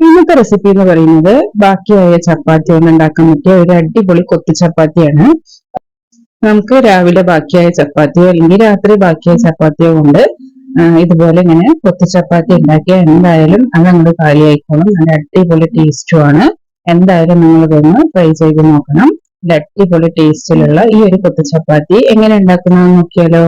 ഇന്നത്തെ റെസിപ്പി എന്ന് പറയുന്നത് ബാക്കിയായ ചപ്പാത്തി കൊണ്ട് ഉണ്ടാക്കാൻ പറ്റിയ ഒരു അടിപൊളി കൊത്തു ചപ്പാത്തിയാണ്. നമുക്ക് രാവിലെ ബാക്കിയായ ചപ്പാത്തിയോ അല്ലെങ്കിൽ രാത്രി ബാക്കിയായ ചപ്പാത്തിയോ കൊണ്ട് ഇതുപോലെ ഇങ്ങനെ കൊത്തു ചപ്പാത്തി ഉണ്ടാക്കിയാൽ എന്തായാലും അത് അങ്ങോട്ട് കാലിയായിക്കോളും. നല്ല അടിപൊളി ടേസ്റ്റുമാണ് എന്തായാലും നിങ്ങൾ ഇതൊന്ന് ട്രൈ ചെയ്ത് നോക്കണം. അടിപൊളി ടേസ്റ്റിലുള്ള ഈ ഒരു കൊത്തു ചപ്പാത്തി എങ്ങനെ ഉണ്ടാക്കുന്നതെന്ന് നോക്കിയാലോ.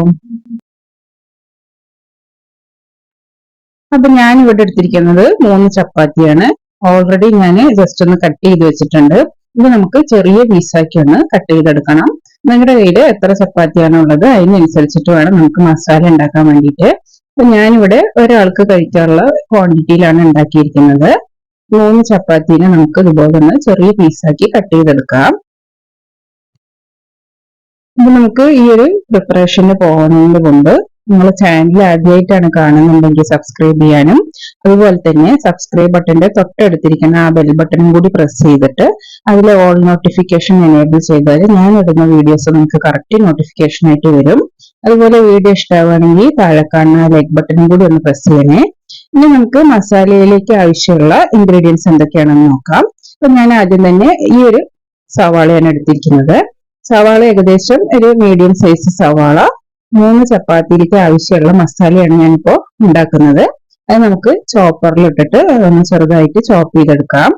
അപ്പൊ ഞാൻ ഇവിടെ എടുത്തിരിക്കുന്നത് മൂന്ന് ചപ്പാത്തിയാണ്. ഓൾറെഡി ഞാൻ ജസ്റ്റ് ഒന്ന് കട്ട് ചെയ്ത് വെച്ചിട്ടുണ്ട്. ഇത് നമുക്ക് ചെറിയ പീസാക്കി ഒന്ന് കട്ട് ചെയ്തെടുക്കണം. നിങ്ങളുടെ കയ്യിൽ എത്ര ചപ്പാത്തിയാണ് ഉള്ളത് അതിനനുസരിച്ചിട്ട് വേണം നമുക്ക് മസാല ഉണ്ടാക്കാൻ വേണ്ടിയിട്ട്. അപ്പൊ ഞാനിവിടെ ഒരാൾക്ക് കഴിക്കാനുള്ള ക്വാണ്ടിറ്റിയിലാണ് ഉണ്ടാക്കിയിരിക്കുന്നത്. മൂന്ന് ചപ്പാത്തിനെ നമുക്ക് ഇതുപോലെ ഒന്ന് ചെറിയ പീസാക്കി കട്ട് ചെയ്തെടുക്കാം. ഇത് നമുക്ക് ഈ ഒരു പ്രിപ്പറേഷന് പോകുന്നതിന് മുമ്പ് നിങ്ങൾ ചാനൽ ആദ്യമായിട്ടാണ് കാണുന്നുണ്ടെങ്കിൽ സബ്സ്ക്രൈബ് ചെയ്യാനും അതുപോലെ തന്നെ സബ്സ്ക്രൈബ് ബട്ടന്റെ തൊട്ടടുത്തിരിക്കുന്ന ആ ബെൽ ബട്ടണും കൂടി പ്രസ് ചെയ്തിട്ട് അതിലെ ഓൾ നോട്ടിഫിക്കേഷൻ എനേബിൾ ചെയ്താൽ ഞാൻ ഇടുന്ന വീഡിയോസ് നിങ്ങൾക്ക് കറക്റ്റ് നോട്ടിഫിക്കേഷൻ ആയിട്ട് വരും. അതുപോലെ വീഡിയോ ഇഷ്ടമാവുകയാണെങ്കിൽ താഴെ കാണുന്ന ലൈക്ക് ബട്ടണും കൂടി ഒന്ന് പ്രസ് ചെയ്യണേ. ഇനി നമുക്ക് മസാലയിലേക്ക് ആവശ്യമുള്ള ഇൻഗ്രീഡിയൻസ് എന്തൊക്കെയാണെന്ന് നോക്കാം. അപ്പൊ ഞാൻ ആദ്യം തന്നെ ഈ ഒരു സവാളയാണ് എടുത്തിരിക്കുന്നത്. സവാള ഏകദേശം ഒരു മീഡിയം സൈസ് സവാള. മൂന്ന് ചപ്പാത്തിക്ക് ആവശ്യമുള്ള മസാലയാണ് ഞാനിപ്പോ ഉണ്ടാക്കുന്നത്. അത് നമുക്ക് ചോപ്പറിൽ ഇട്ടിട്ട് ഒന്ന് ചെറുതായിട്ട് ചോപ്പ് ചെയ്തെടുക്കാം.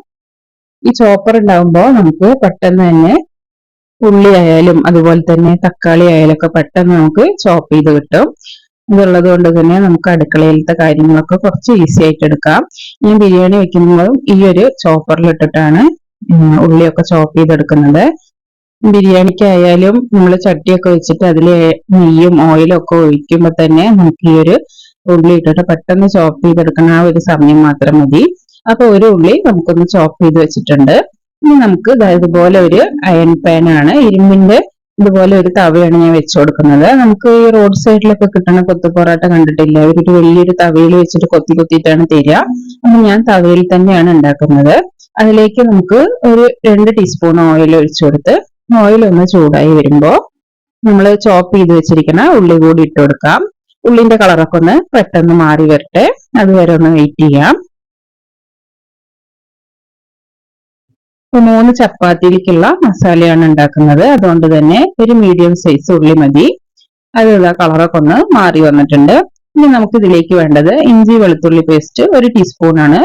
ഈ ചോപ്പർ ഉണ്ടാകുമ്പോൾ നമുക്ക് പെട്ടെന്ന് തന്നെ ഉള്ളി ആയാലും അതുപോലെ തന്നെ തക്കാളി ആയാലും ഒക്കെ പെട്ടെന്ന് നമുക്ക് ചോപ്പ് ചെയ്ത് കിട്ടും. ഇതുള്ളത് കൊണ്ട് തന്നെ നമുക്ക് അടുക്കളയിലത്തെ കാര്യങ്ങളൊക്കെ കുറച്ച് ഈസി ആയിട്ട് എടുക്കാം. ഞാൻ ബിരിയാണി വെക്കുമ്പോഴും ഈ ഒരു ചോപ്പറിൽ ഇട്ടിട്ടാണ് ഉള്ളിയൊക്കെ ചോപ്പ് ചെയ്തെടുക്കുന്നത്. ബിരിയാണിക്കായാലും നമ്മൾ ചട്ടിയൊക്കെ വെച്ചിട്ട് അതിൽ നെയ്യും ഓയിലും ഒക്കെ ഒഴിക്കുമ്പോൾ തന്നെ നമുക്ക് ഈ ഒരു ഉള്ളി ഇട്ടിട്ട് പെട്ടെന്ന് ചോപ്പ് ചെയ്തെടുക്കുന്ന ആ ഒരു സമയം മാത്രം മതി. അപ്പൊ ഒരു ഉള്ളി നമുക്കൊന്ന് ചോപ്പ് ചെയ്ത് വെച്ചിട്ടുണ്ട്. ഇനി നമുക്ക് ഇതുപോലെ ഒരു അയൺ പാൻ ആണ്. ഇരുമ്പിന്റെ ഇതുപോലെ ഒരു തവയാണ് ഞാൻ വെച്ചു കൊടുക്കുന്നത്. നമുക്ക് ഈ റോഡ് സൈഡിലൊക്കെ കിട്ടണ കൊത്തു പൊറോട്ട കണ്ടിട്ടില്ല? ഒരു വലിയൊരു തവയിൽ വെച്ചിട്ട് കൊത്തി കൊത്തിയിട്ടാണ് തരിക. അപ്പൊ ഞാൻ തവയിൽ തന്നെയാണ് ഉണ്ടാക്കുന്നത്. അതിലേക്ക് നമുക്ക് ഒരു രണ്ട് ടീസ്പൂൺ ഓയിൽ ഒഴിച്ചു കൊടുത്ത് ഓയിൽ ഒന്ന് ചൂടായി വരുമ്പോൾ നമ്മൾ ചോപ്പ് ചെയ്ത് വെച്ചിരിക്കുന്ന ഉള്ളി കൂടി ഇട്ട് കൊടുക്കാം. ഉള്ളിന്റെ കളറൊക്കെ ഒന്ന് പെട്ടെന്ന് മാറി വരട്ടെ. അതുവരെ ഒന്ന് വെയിറ്റ് ചെയ്യാം. മൂന്ന് ചപ്പാത്തിയിലേക്കുള്ള മസാലയാണ് ഉണ്ടാക്കുന്നത്. അതുകൊണ്ട് തന്നെ ഒരു മീഡിയം സൈസ് ഉള്ളി മതി. അത് കളറൊക്കെ ഒന്ന് മാറി വന്നിട്ടുണ്ട്. ഇനി നമുക്ക് ഇതിലേക്ക് വേണ്ടത് ഇഞ്ചി വെളുത്തുള്ളി പേസ്റ്റ് ഒരു ടീസ്പൂൺ ആണ്.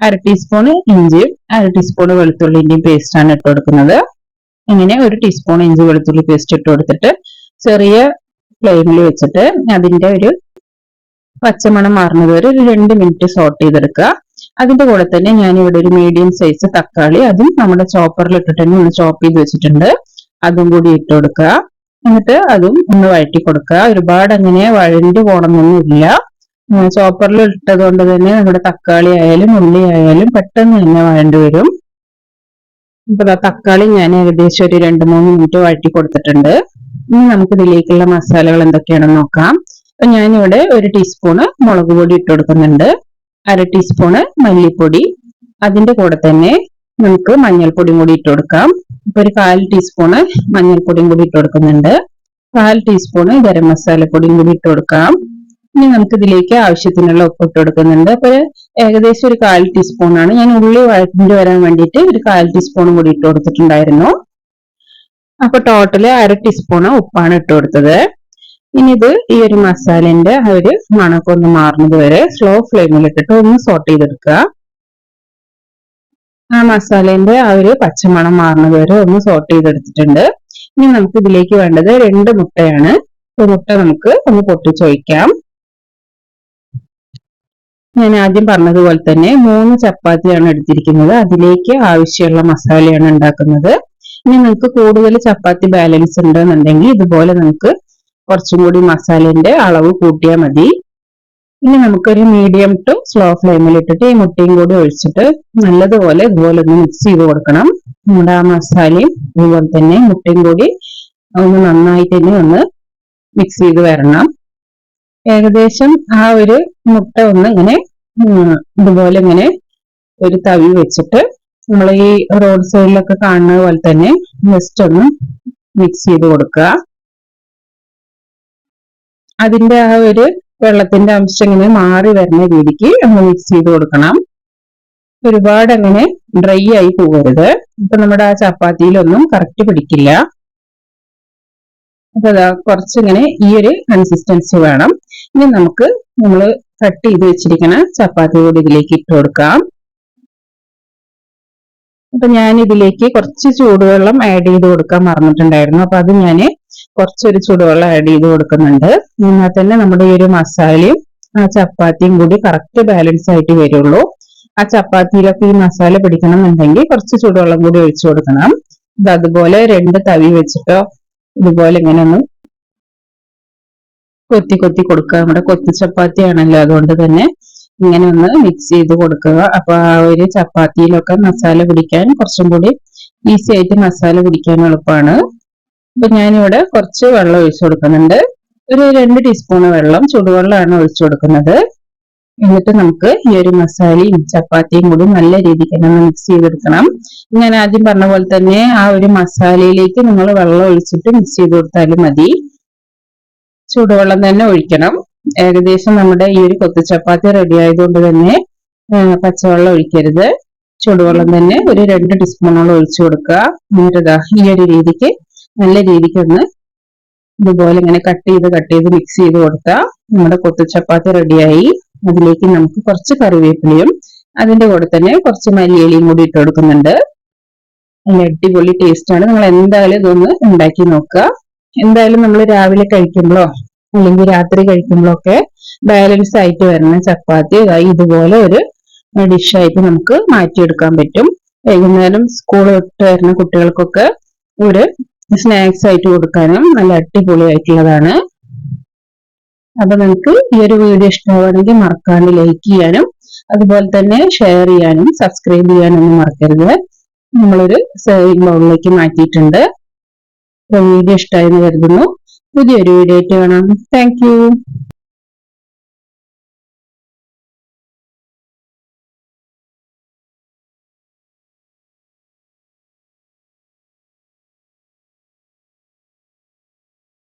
അര ടീസ്പൂൺ ഇഞ്ചിയും അര ടീസ്പൂൺ വെളുത്തുള്ളിന്റെയും പേസ്റ്റ് ആണ് ഇട്ട് കൊടുക്കുന്നത്. ഇങ്ങനെ ഒരു ടീസ്പൂൺ ഇഞ്ചി വെളുത്തുള്ളി പേസ്റ്റ് ഇട്ട് കൊടുത്തിട്ട് ചെറിയ ഫ്ലെയിമിൽ വെച്ചിട്ട് അതിന്റെ ഒരു പച്ചമണം മാറുന്നത് ഒരു രണ്ട് മിനിറ്റ് സോട്ട് ചെയ്തെടുക്കുക. അതിന്റെ കൂടെ തന്നെ ഞാൻ ഇവിടെ ഒരു മീഡിയം സൈസ് തക്കാളി അതും നമ്മുടെ ചോപ്പറിൽ ഇട്ടിട്ട് ഒന്ന് ചോപ്പ് ചെയ്ത് വെച്ചിട്ടുണ്ട്. അതും കൂടി ഇട്ട് കൊടുക്കുക. എന്നിട്ട് അതും ഒന്ന് വഴറ്റി കൊടുക്കുക. ഒരുപാട് അങ്ങനെ വഴണ്ടി പോകണമെന്നൊന്നുമില്ല ചോപ്പറിൽ ഇട്ടത് കൊണ്ട് തന്നെ നമ്മുടെ തക്കാളി ആയാലും ഉള്ളി ആയാലും പെട്ടെന്ന് തന്നെ വഴണ്ടി വരും. ഇപ്പൊ തക്കാളി ഞാൻ ഏകദേശം ഒരു രണ്ട് മൂന്ന് മിനിറ്റ് വഴറ്റി കൊടുത്തിട്ടുണ്ട്. ഇനി നമുക്ക് ഇതിലേക്കുള്ള മസാലകൾ എന്തൊക്കെയാണെന്ന് നോക്കാം. അപ്പൊ ഞാനിവിടെ ഒരു ടീസ്പൂണ് മുളക് പൊടി ഇട്ട് കൊടുക്കുന്നുണ്ട്. അര ടീസ്പൂണ് മല്ലിപ്പൊടി. അതിന്റെ കൂടെ തന്നെ നമുക്ക് മഞ്ഞൾപ്പൊടിയും കൂടി ഇട്ട് കൊടുക്കാം. ഇപ്പൊ ഒരു കാൽ ടീസ്പൂണ് മഞ്ഞൾപ്പൊടിയും കൂടി ഇട്ട് കൊടുക്കുന്നുണ്ട്. കാൽ ടീസ്പൂണ് ഗരം മസാലപ്പൊടിയും കൂടി ഇട്ട് കൊടുക്കാം. ഇനി നമുക്ക് ഇതിലേക്ക് ആവശ്യത്തിനുള്ള ഉപ്പ് ഇട്ട് കൊടുക്കുന്നുണ്ട്. അപ്പൊ ഏകദേശം ഒരു കാൽ ടീസ്പൂൺ ആണ്. ഞാൻ ഉള്ളി വഴറ്റിട്ട് വരാൻ വേണ്ടിയിട്ട് ഒരു കാൽ ടീസ്പൂൺ കൂടി ഇട്ട് കൊടുത്തിട്ടുണ്ടായിരുന്നു. അപ്പൊ ടോട്ടൽ അര ടീസ്പൂൺ ഉപ്പാണ് ഇട്ട് കൊടുത്തത്. ഇനി ഇത് ഈ ഒരു മസാലന്റെ ആ ഒരു മണക്കം ഒന്ന് മാറുന്നത് വരെ സ്ലോ ഫ്ലെയിമിൽ ഇട്ടിട്ട് ഒന്ന് സോട്ട് ചെയ്തെടുക്കുക. ആ മസാലന്റെ ആ ഒരു പച്ചമണം മാറുന്നത് വരെ ഒന്ന് സോട്ട് ചെയ്തെടുത്തിട്ടുണ്ട്. ഇനി നമുക്ക് ഇതിലേക്ക് വേണ്ടത് രണ്ട് മുട്ടയാണ്. മുട്ട നമുക്ക് ഒന്ന് പൊട്ടിച്ചൊഴിക്കാം. ഞാൻ ആദ്യം പറഞ്ഞതുപോലെ തന്നെ മൂന്ന് ചപ്പാത്തിയാണ് എടുത്തിരിക്കുന്നത്. അതിലേക്ക് ആവശ്യമുള്ള മസാലയാണ് ഉണ്ടാക്കുന്നത്. ഇനി നിങ്ങൾക്ക് കൂടുതൽ ചപ്പാത്തി ബാലൻസ് ഉണ്ടെന്നുണ്ടെങ്കിൽ ഇതുപോലെ നമുക്ക് കുറച്ചും കൂടി മസാലന്റെ അളവ് കൂട്ടിയാൽ മതി. ഇനി നമുക്കൊരു മീഡിയം ടു സ്ലോ ഫ്ലെയിമിൽ ഇട്ടിട്ട് ഈ മുട്ടയും കൂടി ഒഴിച്ചിട്ട് നല്ലതുപോലെ ഇതുപോലെ ഒന്ന് മിക്സ് ചെയ്ത് കൊടുക്കണം. നമ്മുടെ ആ മസാലയും അതുപോലെ തന്നെ മുട്ടയും കൂടി ഒന്ന് നന്നായിട്ട് തന്നെ ഒന്ന് മിക്സ് ചെയ്ത് വരണം. ഏകദേശം ആ ഒരു മുട്ട ഒന്ന് ഇങ്ങനെ ഇതുപോലെ ഇങ്ങനെ ഒരു തവി വെച്ചിട്ട് നമ്മൾ ഈ റോഡ് സൈഡിലൊക്കെ കാണുന്ന പോലെ തന്നെ ജസ്റ്റ് ഒന്ന് മിക്സ് ചെയ്ത് കൊടുക്കുക. അതിന്റെ ആ ഒരു വെള്ളത്തിന്റെ അംശം ഇങ്ങനെ മാറി വരുന്ന രീതിക്ക് നമ്മൾ മിക്സ് ചെയ്ത് കൊടുക്കണം. ഒരുപാട് അങ്ങനെ ഡ്രൈ ആയി പോകരുത്. ഇപ്പൊ നമ്മുടെ ആ ചപ്പാത്തിയിലൊന്നും കറക്റ്റ് പിടിക്കില്ല. അപ്പൊ കുറച്ചിങ്ങനെ ഈ ഒരു കൺസിസ്റ്റൻസി വേണം. ഇനി നമുക്ക് നമ്മൾ കട്ട് ചെയ്ത് വെച്ചിരിക്കുന്ന ചപ്പാത്തി കൂടി ഇതിലേക്ക് ഇട്ട് കൊടുക്കാം. അപ്പൊ ഞാൻ ഇതിലേക്ക് കുറച്ച് ചൂടുവെള്ളം ആഡ് ചെയ്ത് കൊടുക്കാൻ മറന്നിട്ടുണ്ടായിരുന്നു. അപ്പൊ അത് ഞാൻ കുറച്ചൊരു ചൂടുവെള്ളം ആഡ് ചെയ്ത് കൊടുക്കുന്നുണ്ട്. എന്നാൽ തന്നെ നമ്മുടെ ഈ ഒരു മസാലയും ആ ചപ്പാത്തിയും കൂടി കറക്റ്റ് ബാലൻസ് ആയിട്ട് വരുള്ളൂ. ആ ചപ്പാത്തിയിലൊക്കെ ഈ മസാല പിടിക്കണം എന്നുണ്ടെങ്കിൽ കുറച്ച് ചൂടുവെള്ളം കൂടി ഒഴിച്ചു കൊടുക്കണം. അതുപോലെ രണ്ട് തവി വെച്ചിട്ടോ ഇതുപോലെ ഇങ്ങനെ ഒന്ന് കൊത്തി കൊത്തി കൊടുക്കുക. നമ്മുടെ കൊത്തി ചപ്പാത്തി ആണല്ലോ അതുകൊണ്ട് തന്നെ ഇങ്ങനെ ഒന്ന് മിക്സ് ചെയ്ത് കൊടുക്കുക. അപ്പൊ ആ ഒരു ചപ്പാത്തിയിലൊക്കെ മസാല പിടിക്കാൻ കുറച്ചും കൂടി ഈസി ആയിട്ട് മസാല പിടിക്കാൻ എളുപ്പമാണ്. അപ്പൊ ഞാനിവിടെ കുറച്ച് വെള്ളം ഒഴിച്ചു കൊടുക്കുന്നുണ്ട്. ഒരു രണ്ട് ടീസ്പൂൺ വെള്ളം ചുടുവെള്ളമാണ് ഒഴിച്ചു കൊടുക്കുന്നത്. എന്നിട്ട് നമുക്ക് ഈ ഒരു മസാലയും ചപ്പാത്തിയും കൂടി നല്ല രീതിക്ക് തന്നെ മിക്സ് ചെയ്തെടുക്കണം. ഞാൻ ആദ്യം പറഞ്ഞ പോലെ തന്നെ ആ ഒരു മസാലയിലേക്ക് നിങ്ങൾ വെള്ളം ഒഴിച്ചിട്ട് മിക്സ് ചെയ്ത് കൊടുത്താലും മതി. ചൂടുവെള്ളം തന്നെ ഒഴിക്കണം. ഏകദേശം നമ്മുടെ ഈ ഒരു കൊത്തു ചപ്പാത്തി റെഡി ആയതുകൊണ്ട് തന്നെ പച്ചവെള്ളം ഒഴിക്കരുത്. ചൂടുവെള്ളം തന്നെ ഒരു രണ്ട് ടീസ്പൂണോളം ഒഴിച്ചു കൊടുക്കുക. എന്നിട്ട് ഈ ഒരു രീതിക്ക് നല്ല രീതിക്ക് ഒന്ന് ഇതുപോലെ ഇങ്ങനെ കട്ട് ചെയ്ത് കട്ട് ചെയ്ത് മിക്സ് ചെയ്ത് കൊടുത്താൽ നമ്മുടെ കൊത്തു ചപ്പാത്തി റെഡിയായി അതിലേക്ക് നമുക്ക് കുറച്ച് കറിവേപ്പിലയും അതിന്റെ കൂടെ തന്നെ കുറച്ച് മല്ലിയിലയും കൂടി ഇട്ട് കൊടുക്കുന്നുണ്ട്. അടിപൊളി ടേസ്റ്റ് ആണ്. നിങ്ങൾ എന്തായാലും ഇതൊന്ന് ഉണ്ടാക്കി നോക്കുക. എന്തായാലും നമ്മൾ രാവിലെ കഴിക്കുമ്പോഴോ അല്ലെങ്കിൽ രാത്രി കഴിക്കുമ്പോഴൊക്കെ ബാലൻസ് ആയിട്ട് വരുന്ന ചപ്പാത്തി ഇതുപോലെ ഒരു ഡിഷായിട്ട് നമുക്ക് മാറ്റിയെടുക്കാൻ പറ്റും. വൈകുന്നേരം സ്കൂൾ വിട്ട് വരുന്ന കുട്ടികൾക്കൊക്കെ ഒരു സ്നാക്സ് ആയിട്ട് കൊടുക്കാനും നല്ല അടിപൊളിയായിട്ടുള്ളതാണ്. അപ്പൊ നിങ്ങൾക്ക് ഈ ഒരു വീഡിയോ ഇഷ്ടമാവുകയാണെങ്കിൽ മറക്കാണ്ട് ലൈക്ക് ചെയ്യാനും അതുപോലെ തന്നെ ഷെയർ ചെയ്യാനും സബ്സ്ക്രൈബ് ചെയ്യാനും ഒന്നും മറക്കരുത്. നമ്മളൊരു സേവിംഗ് ബൗളിലേക്ക് മാറ്റിയിട്ടുണ്ട്. വീഡിയോ ഇഷ്ടമായെന്ന് കരുതുന്നു. പുതിയൊരു വീഡിയോ ആയിട്ട് കാണാം. താങ്ക്